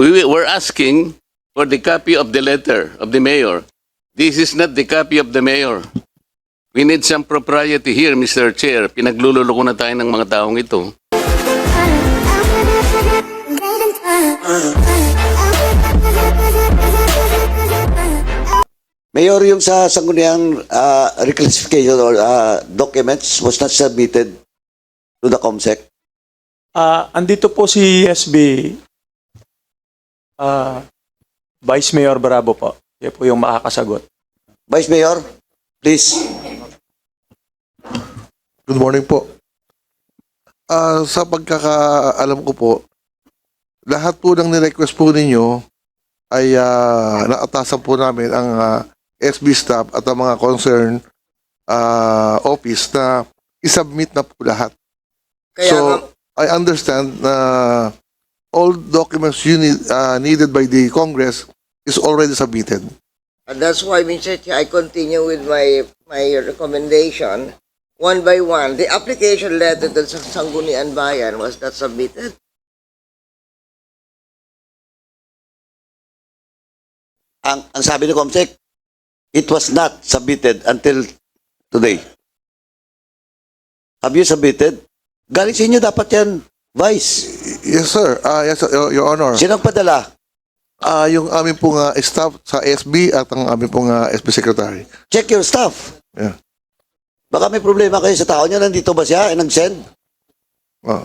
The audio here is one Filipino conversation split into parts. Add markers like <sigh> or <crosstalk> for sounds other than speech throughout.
we were asking for the copy of the letter of the mayor. This is not the copy of the mayor. We need some propriety here, Mr. Chair. Pinaglululoko na tayo ng mga taong ito. Mayor, yung sa sangguniang uh, reclassification or uh, documents was not submitted to the COMSEC. Ah, andito po si SB ah, Vice Mayor Bravo po. Siya po yung makakasagot. Vice Mayor, please. Good morning po. Ah, sa pagkakaalam ko po, lahat po ng nirequest po ninyo ay ah, naatasan po namin ang ah, SB staff at ang mga concern ah, office na isubmit na po lahat. Kaya so, nga, I understand na all documents you need, ah, needed by the Congress is already submitted. and that's why, Mr. Chair, I continue with my my recommendation. One by one, the application letter to sa Sangguniang Bayan was that submitted? Ang, ang sabi ni COMSEC, it was not submitted until today. Have you submitted? Galing sa inyo dapat yan, Vice. Yes, sir. Ah, yes, sir, Your, Your Honor. Sinong padala? Ah, yung aming pong ah, staff sa SB at ang aming pong ah, SB Secretary. Check your stuff. Yeah. Baka may problema kayo sa tao niya. Nandito ba siya? Eh, nag-send? Ah.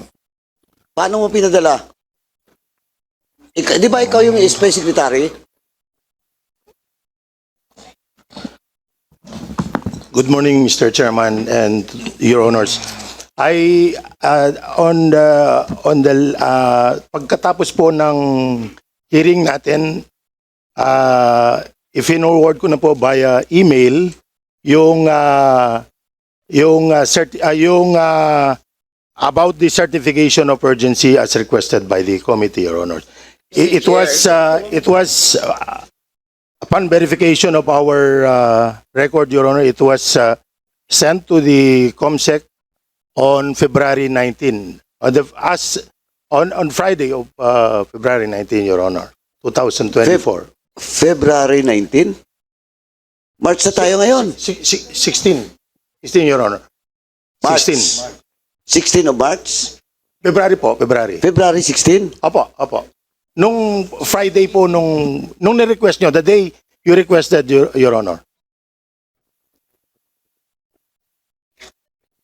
Paano mo pinadala? Ika, di ba ikaw yung space secretary? Good morning, Mr. Chairman and Your Honors. I uh, on the on the uh, pagkatapos po ng hearing natin uh, i-forward ko na po via email yung uh, yung uh, certi- uh, yung uh, about the certification of urgency as requested by the committee, Your Honors. It, it was uh, it was uh, upon verification of our uh, record, Your Honor, it was uh, sent to the COMSEC on February 19. On the, as, on, on Friday of uh, February 19, Your Honor, 2024. February 19? March na tayo ngayon. Si- si- 16. 16, Your Honor. March. 16. 16 of March? February po, February. February 16? Opo, opo. Nung Friday po, nung, nung ni-request nyo, the day you requested, Your, Your Honor.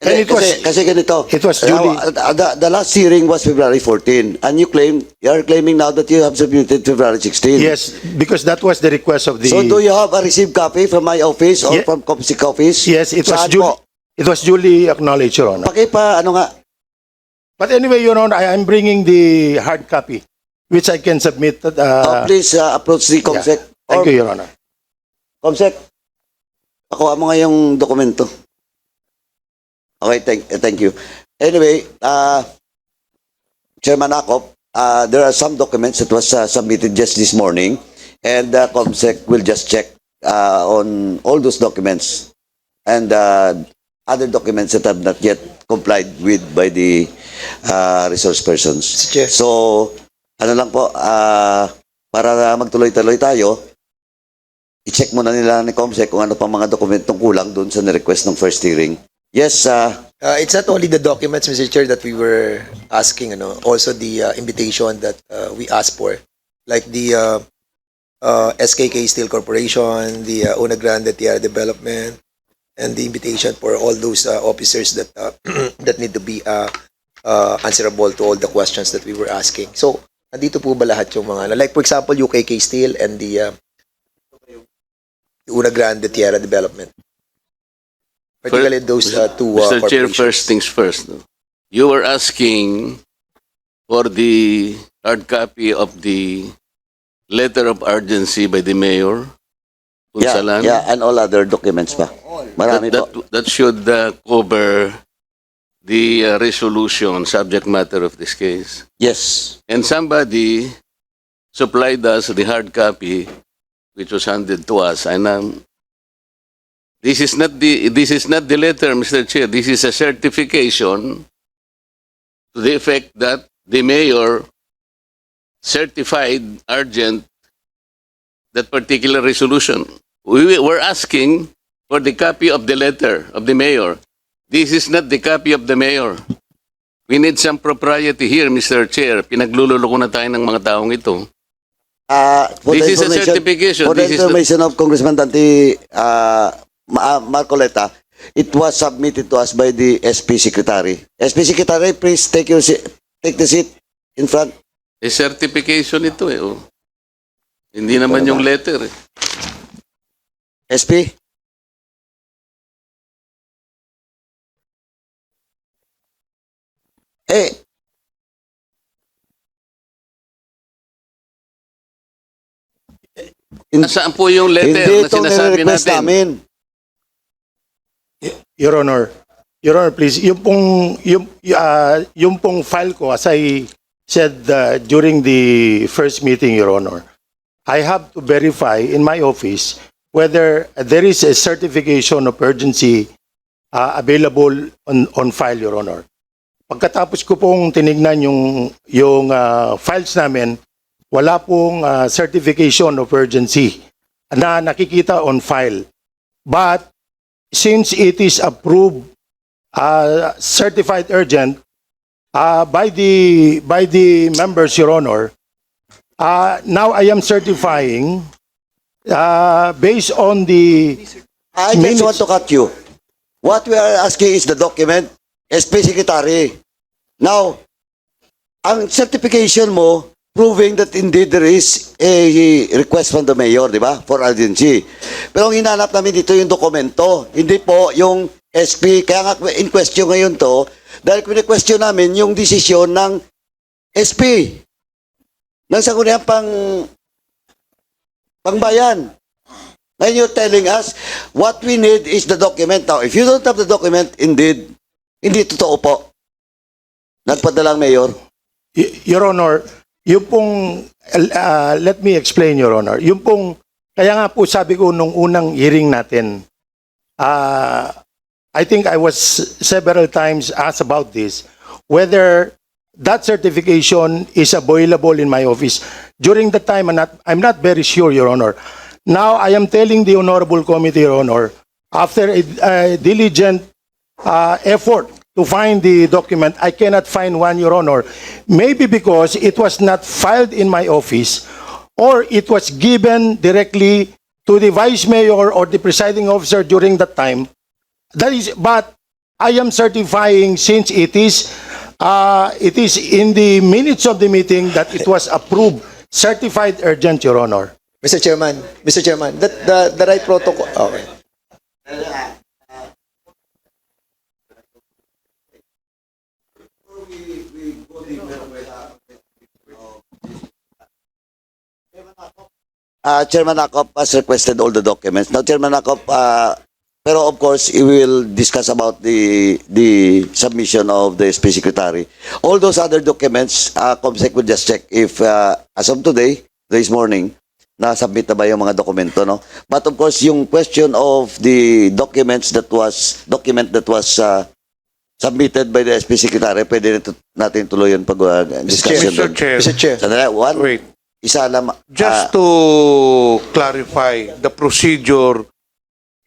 And it was- kasi, kasi ganito. it was duly- Uh, the, the last hearing was February 14. And you claim, you are claiming now that you have submitted February 16. Yes, because that was the request of the... So do you have a received copy from my office or Ye- from COMSEC office? Yes, it was po? it was duly acknowledged, Your Honor. Pakipa, ano nga? But anyway, Your Honor, I am bringing the hard copy, which I can submit. Oh, Uh, please uh, approach the COMSEC. Thank Or, you, Your Honor. COMSEC, pakuha mo nga yung dokumento. Okay, thank, eh, thank you. Anyway, uh, Chairman Akop, uh, there are some documents that was uh, submitted just this morning and uh, COMSEC will just check uh, on all those documents and uh, other documents that have not yet complied with by the uh, resource persons. So, ano lang po, uh, para magtuloy-tuloy tayo, i-check muna nila ni COMSEC kung ano pa mga dokumentong kulang doon sa ni-request ng first hearing. Yes, uh, Uh, it's not only the documents, Mr. Chair, that we were asking, ano, also the uh, invitation that uh, we asked for, like the uh, uh, SKK Steel Corporation, the uh, Una Grande Tierra Development, and the invitation for all those uh, officers that uh, <clears throat> that need to be uh, uh, answerable to all the questions that we were asking. So, nandito po ba lahat yung mga, like for example, UKK Steel and the uh, Una Grande Tierra Development. Particularly those uh, two uh, Mr. Chair, corporations. first things first. no? You were asking for the hard copy of the letter of urgency by the mayor. yeah, Punsalan. yeah, and all other documents pa. Marami that, po. that, that should uh, cover the uh, resolution, subject matter of this case. Yes. And somebody supplied us the hard copy, which was handed to us. And um, this is not the this is not the letter, Mr. Chair. This is a certification to the effect that the mayor certified urgent that particular resolution. We were asking for the copy of the letter of the mayor. This is not the copy of the mayor. We need some propriety here, Mr. Chair. Pinaglululoko na tayo ng mga taong ito. Uh, for This the is a information- certification. For the This is the- information of Congressman Dante uh, Ma- Marcoleta, it was submitted to us by the SP Secretary. SP Secretary, please take your take the seat in front. Eh, certification ito eh. Oh. Hindi naman yung letter eh. SP? Eh, in- Nasaan po yung letter hindi na ito sinasabi nire-request natin? namin. Your Honor, Your Honor, please, yung pong, yung, uh, yung pong file ko, as I said uh, during the first meeting, Your Honor, I have to verify in my office whether there is a certification of urgency uh, available on, on file, Your Honor. Pagkatapos ko pong tinignan yung, yung uh, files namin, wala pong uh, certification of urgency na nakikita on file. But since it is approved uh, certified urgent uh, by the by the members your honor uh, now i am certifying uh, based on the I just Minutes. want to cut you. What we are asking is the document, SP Secretary. Now, ang certification mo proving that indeed there is a request from the mayor, di ba? For urgency. Pero ang hinanap namin dito yung dokumento, hindi po yung SP. Kaya nga in question ngayon to, dahil kine-question namin yung desisyon ng SP. Nang sa kunyan pang pangbayan. Ngayon you're telling us, what we need is the document. Now, if you don't have the document, indeed, hindi totoo po. Nagpadala ang mayor. Your honor yung pong uh, let me explain your honor yung pong kaya nga po sabi ko nung unang hearing natin uh, I think I was several times asked about this whether that certification is available in my office. During the time, I'm not, I'm not very sure, Your Honor. Now, I am telling the Honorable Committee, Your Honor, after a, a diligent uh, effort to find the document, I cannot find one, Your Honor. Maybe because it was not filed in my office or it was given directly to the Vice Mayor or the presiding officer during that time. That is, but I am certifying since it is, uh, it is in the minutes of the meeting that it was approved, certified urgent, Your Honor. Mr. Chairman, Mr. Chairman, that the, the right protocol, okay. Uh, Chairman Akop has requested all the documents. Now, Chairman Akop, uh, pero of course, we will discuss about the the submission of the SP Secretary. All those other documents, uh, COMSEC will just check if, uh, as of today, this morning, na-submit na ba yung mga dokumento, no? But of course, yung question of the documents that was, document that was uh, submitted by the SP Secretary, pwede natin tuloy yung pag uh, discussion Mr. Chair, Mr. Chair, Sandali, one, wait. Isa lang. Just ah, to clarify the procedure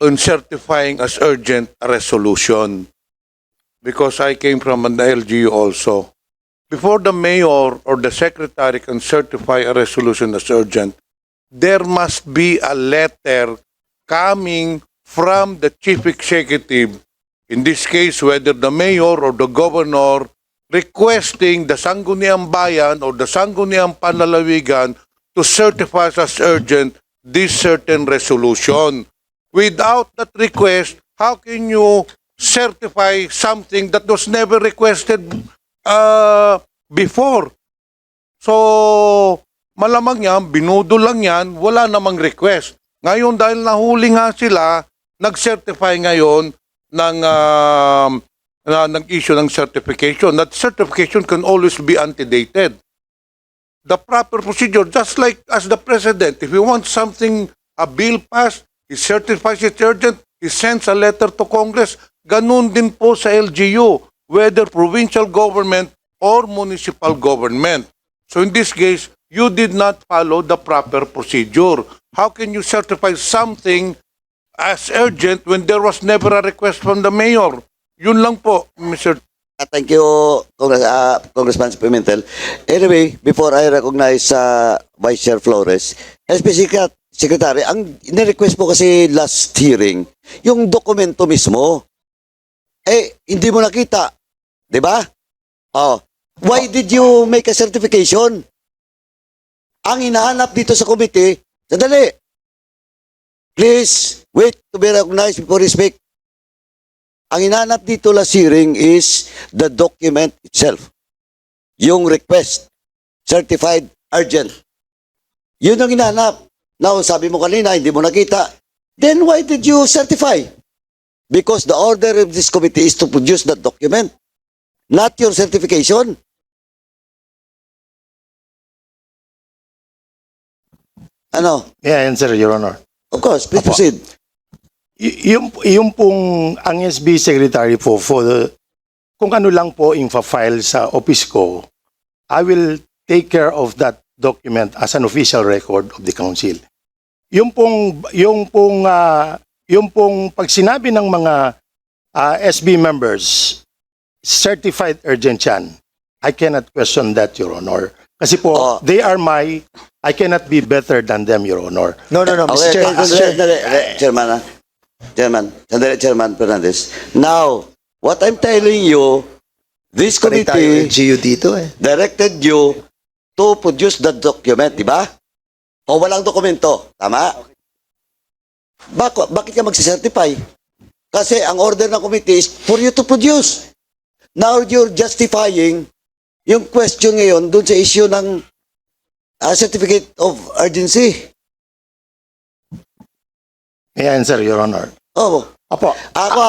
on certifying as urgent a resolution, because I came from an LGU also. Before the mayor or the secretary can certify a resolution as urgent, there must be a letter coming from the chief executive, in this case, whether the mayor or the governor, requesting the Sangguniang Bayan or the Sangguniang Panlalawigan to certify as urgent this certain resolution. Without that request, how can you certify something that was never requested uh, before? So, malamang yan, binudo lang yan, wala namang request. Ngayon, dahil nahuli nga sila, nag-certify ngayon ng um, na nag-issue ng certification. That certification can always be antedated. The proper procedure, just like as the president, if he wants something, a bill passed, he certifies it urgent, he sends a letter to Congress. Ganun din po sa LGU, whether provincial government or municipal government. So in this case, you did not follow the proper procedure. How can you certify something as urgent when there was never a request from the mayor? Yun lang po, Mr. Uh, Thank you, Congress, uh, Congressman Pimentel. Anyway, before I recognize uh, Vice Chair Flores, Secret- Secretary, ang nirequest mo kasi last hearing, yung dokumento mismo, eh, hindi mo nakita. Di ba? Oh. Why did you make a certification? Ang hinahanap dito sa committee, sandali. Please, wait to be recognized before you speak. Ang hinahanap dito last hearing is the document itself. Yung request. Certified urgent. Yun ang hinahanap. Now, sabi mo kanina, hindi mo nakita. Then why did you certify? Because the order of this committee is to produce that document. Not your certification. Ano? I answer, Your Honor? Of course, please Apo. proceed. Y- yung, yung pong ang SB Secretary po for the, kung ano lang po yung file sa office ko, I will take care of that document as an official record of the council. Yung pong yung pong ah, yung pong pag sinabi ng mga ah, SB members certified urgent yan. I cannot question that, Your Honor. Kasi po, Oh. they are my, I cannot be better than them, Your Honor. No, no, no, Mr. Okay, Chair. Mr. eh, Chairman, ah. Chairman, Chairman Fernandez. Now, what I'm telling you, this tayo committee LGU dito eh. directed you to produce the document, di ba? O walang dokumento, tama? Bako, bakit ka magsicertify? Kasi ang order ng committee is for you to produce. Now you're justifying yung question ngayon dun sa issue ng ah, certificate of urgency. May I answer, Your Honor? Oh, Apo, Ako,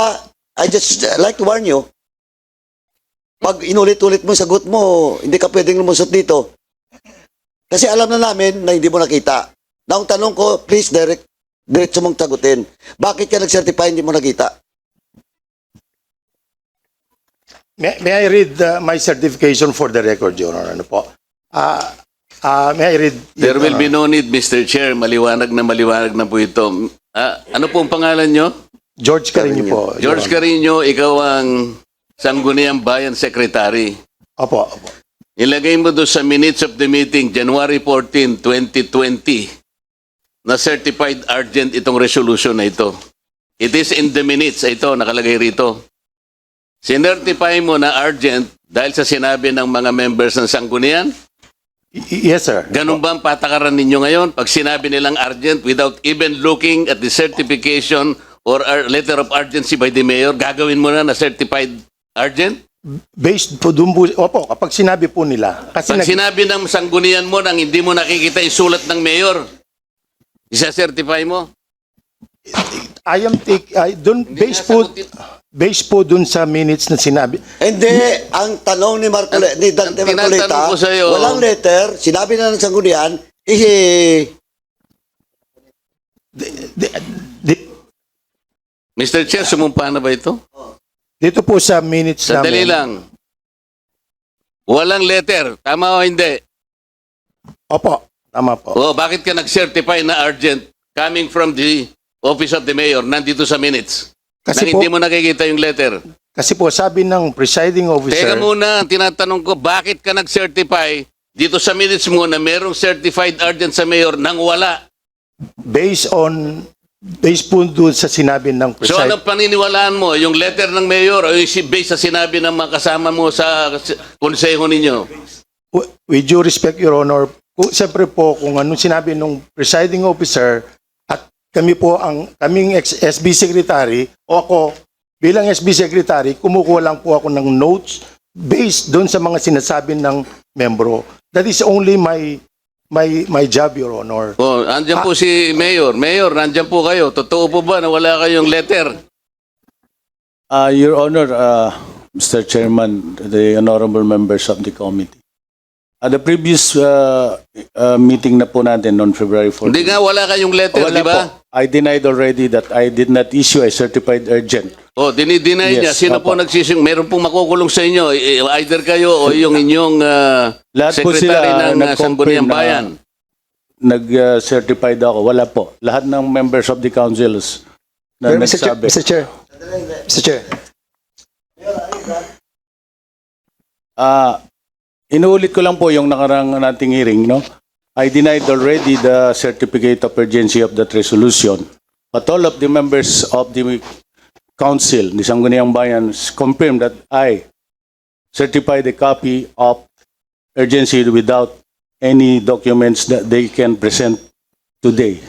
I just like to warn you, pag inulit-ulit mo yung sagot mo, hindi ka pwedeng lumusot dito. Kasi alam na namin na hindi mo nakita. Na ang tanong ko, please direct, diretso mong sagutin. Bakit ka nag-certify hindi mo nakita? May, may I read uh, my certification for the record, Your Honor? Ano po? Ah, ah, may I read? There will be Honor? no need, Mr. Chair. Maliwanag na maliwanag na po ito. Ah, ano pong pangalan nyo? George Carino po. Your George Honor. Carino, ikaw ang Sangguniang Bayan Secretary. Opo, opo. Ilagay mo doon sa minutes of the meeting, January 14, 2020, na certified urgent itong resolution na ito. It is in the minutes. Ito, nakalagay rito. Sinertify mo na urgent dahil sa sinabi ng mga members ng Sanggunian? Yes, sir. Ganun ba ang patakaran ninyo ngayon? Pag sinabi nilang urgent without even looking at the certification or letter of urgency by the mayor, gagawin mo na na certified urgent? Based po dun po, opo, kapag sinabi po nila. Kasi Pag nag, sinabi ng sanggunian mo nang hindi mo nakikita yung sulat ng mayor, isa-certify mo? I am take, I, dun, based po, based po dun sa minutes na sinabi. Hindi, ang tanong ni Marcoleta, ni Dante ang Marcoleta, ko sa'yo- walang letter, sinabi na ng sanggunian, eh, Di, di, Mr. Chair, sumumpa na ba ito? dito po sa minutes Sandali namin. lang. Walang letter. Tama o hindi? Opo, tama po. O, bakit ka nag-certify na urgent coming from the office of the mayor nandito sa minutes? Kasi nang po, hindi mo nakikita yung letter. kasi po sabi ng presiding officer. Teka muna, ang tinatanong ko, bakit ka nag-certify dito sa minutes mo na merong certified urgent sa mayor nang wala? based on based po doon sa sinabi ng So preside, anong paniniwalaan mo? Yung letter ng mayor o yung based sa sinabi ng mga kasama mo sa konseho ninyo? with due respect your honor kung siyempre po kung anong sinabi ng presiding officer kami po ang kaming SB secretary o ako bilang SB secretary kumukuha lang po ako ng notes based doon sa mga sinasabi ng membro that is only my my my job your honor Oh, andyan po si mayor. Mayor, nandyan po kayo. Totoo po ba na wala kayong letter? Uh, Your Honor, uh, Mr. Chairman, the honorable members of the committee. At the previous uh, uh, meeting na po natin on February 14. Hindi nga wala kayong letter, Wala di ba? po. I denied already that I did not issue a certified urgent Oh, dinideny niya. Yes, Sino po opo. nagsising? Meron pong makukulong sa inyo. Either kayo o yung inyong ah, Lahat po secretary sila ng uh, Sangguniang nag-confirm na- Bayan. Nag-certified ako. Wala po. Lahat ng members of the councils na Pero Mr. Chair, nagsabi. Mr. Chair, Mr. Chair, Ah, inuulit ko lang po yung nakarang nating hearing, no? I denied already the certificate of urgency of that resolution. But all of the members of the council, ni Sangguniang Bayan, confirmed that I certified a copy of urgency without any documents that they can present today.